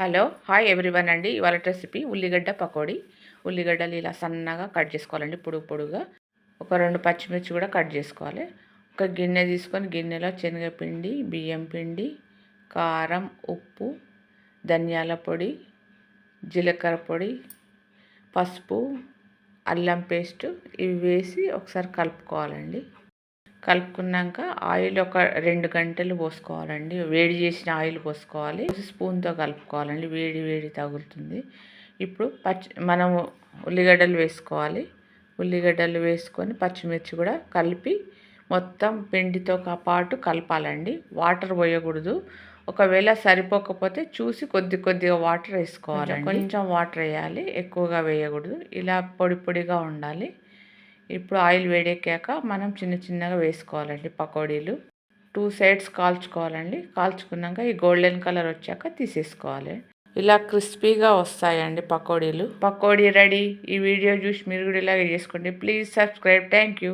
Hello hi everyone అండి. ఇవాళ recipe ఉల్లిగడ్డ పకోడీ. ఉల్లిగడ్డలు ఇలా సన్నగా కట్ చేసుకోవాలండి పొడుగు పొడుగా ఒక రెండు పచ్చిమిర్చి కూడా కట్ చేసుకోవాలి. ఒక గిన్నె తీసుకొని గిన్నెలో శనగపిండి బియ్యం పిండి కారం ఉప్పు ధనియాల పొడి జీలకర్ర పొడి పసుపు అల్లం పేస్ట్ ఇవి వేసి ఒకసారి కలుపుకోవాలండి. కలుపుకున్నాక ఆయిల్ ఒక రెండు గంటలు పోసుకోవాలండి. వేడి చేసిన ఆయిల్ పోసుకోవాలి. స్పూన్తో కలుపుకోవాలండి. వేడి వేడి తగులుతుంది. ఇప్పుడు పచ్చి మనము ఉల్లిగడ్డలు వేసుకోవాలి. ఉల్లిగడ్డలు వేసుకొని పచ్చిమిర్చి కూడా కలిపి మొత్తం పిండితో పాటు కలపాలండి. వాటర్ పోయకూడదు. ఒకవేళ సరిపోకపోతే చూసి కొద్ది కొద్దిగా వాటర్ వేసుకోవాలి కొంచెం వాటర్ వేయాలి. ఎక్కువగా వేయకూడదు. ఇలా పొడి పొడిగా ఉండాలి. ఇప్పుడు ఆయిల్ వేడెక్కాక మనం చిన్న చిన్నగా వేసుకోవాలండి పకోడీలు. Two sides కాల్చుకోవాలండి. కాల్చుకున్నాక ఈ గోల్డెన్ కలర్ వచ్చాక తీసేసుకోవాలి. ఇలా క్రిస్పీగా వస్తాయండి పకోడీలు. పకోడీ రెడీ. ఈ వీడియో చూసి మీరు కూడా ఇలాగే చేసుకోండి. Please subscribe. Thank you.